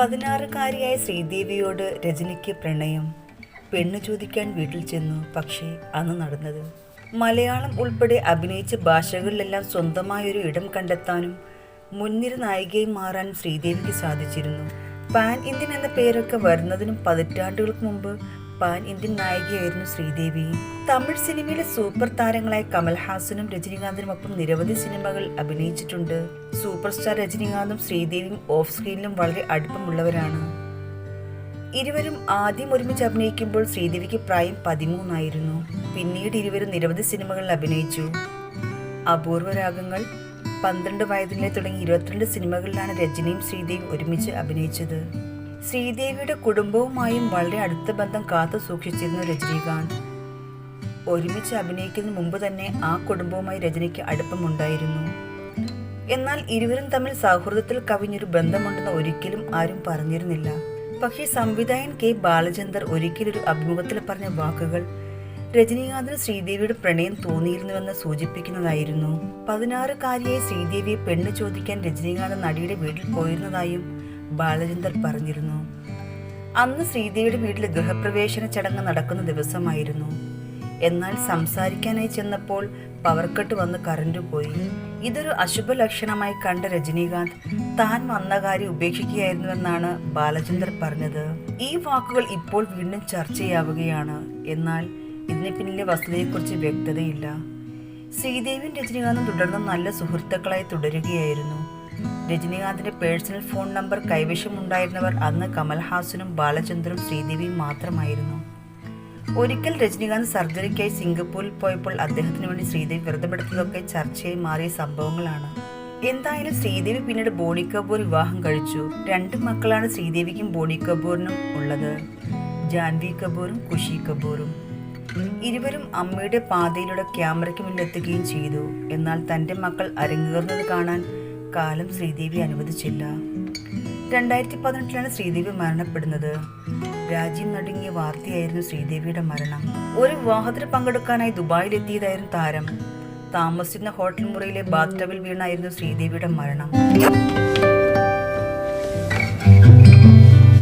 പതിനാറുകാരിയായ ശ്രീദേവിയോട് രജനിക്ക് പ്രണയം. പെണ്ണ് ചോദിക്കാൻ വീട്ടിൽ ചെന്നു. പക്ഷേ അന്ന് നടന്നത്. മലയാളം ഉൾപ്പെടെ അഭിനയിച്ച ഭാഷകളിലെല്ലാം സ്വന്തമായൊരു ഇടം കണ്ടെത്താനും മുൻനിര നായികയായി മാറാൻ ശ്രീദേവിക്ക് സാധിച്ചിരുന്നു. പാൻ ഇന്ത്യൻ എന്ന പേരൊക്കെ വരുന്നതിനും പതിറ്റാണ്ടുകൾക്ക് മുമ്പ് പാൻ ഇന്ത്യൻ നായികയായിരുന്നു ശ്രീദേവി. തമിഴ് സിനിമയിലെ സൂപ്പർ താരങ്ങളായ കമൽഹാസനും രജനീകാന്തിനുമൊപ്പം നിരവധി സിനിമകൾ അഭിനയിച്ചിട്ടുണ്ട്. സൂപ്പർ സ്റ്റാർ രജനീകാന്തും ശ്രീദേവിയും ഓഫ് സ്ക്രീനിലും വളരെ അടുപ്പമുള്ളവരാണ്. ഇരുവരും ആദ്യം ഒരുമിച്ച് അഭിനയിക്കുമ്പോൾ ശ്രീദേവിക്ക് പ്രായം പതിമൂന്നായിരുന്നു. പിന്നീട് ഇരുവരും നിരവധി സിനിമകളിൽ അഭിനയിച്ചു. അപൂർവ രാഗങ്ങൾ പന്ത്രണ്ട് വയതിലെ തുടങ്ങി ഇരുപത്തിരണ്ട് സിനിമകളിലാണ് രജനിയും ശ്രീദേവി ഒരുമിച്ച് അഭിനയിച്ചത്. ശ്രീദേവിയുടെ കുടുംബവുമായും വളരെ അടുത്ത ബന്ധം കാത്തു സൂക്ഷിച്ചിരുന്നു രജനീകാന്ത്. ഒരുമിച്ച് അഭിനയിക്കുന്ന മുമ്പ് തന്നെ ആ കുടുംബവുമായി രജനിക്ക് അടുപ്പമുണ്ടായിരുന്നു. എന്നാൽ ഇരുവരും തമ്മിൽ സൗഹൃദത്തിൽ കവിഞ്ഞൊരു ബന്ധമുണ്ടെന്ന് ഒരിക്കലും ആരും പറഞ്ഞിരുന്നില്ല. പക്ഷേ സംവിധായകൻ കെ ബാലചന്ദർ ഒരിക്കലൊരു അഭിമുഖത്തിൽ പറഞ്ഞ വാക്കുകൾ രജനീകാന്തിന് ശ്രീദേവിയുടെ പ്രണയം തോന്നിയിരുന്നുവെന്ന് സൂചിപ്പിക്കുന്നതായിരുന്നു. പതിനാറുകാരിയായ ശ്രീദേവിയെ പെണ്ണ് ചോദിക്കാൻ രജനീകാന്ത് നടിയുടെ വീട്ടിൽ പോയിരുന്നതായും ബാലചന്ദർ പറഞ്ഞിരുന്നു. അന്ന് ശ്രീദേവിയുടെ വീട്ടിൽ ഗൃഹപ്രവേശന ചടങ്ങ് നടക്കുന്ന ദിവസമായിരുന്നു. എന്നാൽ സംസാരിക്കാനായി ചെന്നപ്പോൾ പവർ കട്ട് വന്ന് കറണ്ട് പോയി. ഇതൊരു അശുഭ ലക്ഷണമായി കണ്ട രജനീകാന്ത് താൻ വന്ന കാര്യം ഉപേക്ഷിക്കുകയായിരുന്നുവെന്നാണ് ബാലചന്ദർ പറഞ്ഞത്. ഈ വാക്കുകൾ ഇപ്പോൾ വീണ്ടും ചർച്ച ചർച്ചയാവുകയാണ്. എന്നാൽ ഇതിന് പിന്നിലെ വസ്തുതയെക്കുറിച്ച് വ്യക്തതയില്ല. ശ്രീദേവിയും രജനീകാന്തും തുടർന്നും നല്ല സുഹൃത്തുക്കളായി തുടരുകയായിരുന്നു. രജനീകാന്തിന്റെ പേഴ്സണൽ ഫോൺ നമ്പർ കൈവശമുണ്ടായിരുന്നവർ അന്ന് കമൽഹാസനും ബാലചന്ദ്രും ശ്രീദേവിയും മാത്രമായിരുന്നു. ഒരിക്കൽ രജനീകാന്ത് സർജറിക്കായി സിംഗപ്പൂരിൽ പോയപ്പോൾ അദ്ദേഹത്തിന് വേണ്ടി ശ്രീദേവി വ്രതമെടുത്തതൊക്കെ ചർച്ചയായി മാറിയ സംഭവങ്ങളാണ്. എന്തായാലും ശ്രീദേവി പിന്നീട് ബോണി കപൂർ വിവാഹം കഴിച്ചു. രണ്ട് മക്കളാണ് ശ്രീദേവിക്കും ബോണി കപൂറിനും ഉള്ളത്. ജാൻവി കപൂറും ഖുഷി കപൂറും. ഇരുവരും അമ്മയുടെ പാതയിലൂടെ ക്യാമറയ്ക്ക് മുന്നിൽ എത്തുകയും ചെയ്തു. എന്നാൽ തന്റെ മക്കൾ അരങ്ങേറുന്നത് കാണാൻ കാലം ശ്രീദേവി അനുവദിച്ചില്ല. രണ്ടായിരത്തി പതിനെട്ടിലാണ് ശ്രീദേവി മരണപ്പെടുന്നത്. രാജ്യം നടുങ്ങിയ വാർത്തയായിരുന്നു ശ്രീദേവിയുടെ മരണം. ഒരു വിവാഹത്തിന് പങ്കെടുക്കാനായി ദുബായിലെത്തിയതായിരുന്നു താരം. താമസിക്കുന്ന ഹോട്ടൽ മുറിയിലെ ബാത്ത് ടബിൽ വീണായിരുന്നു ശ്രീദേവിയുടെ മരണം.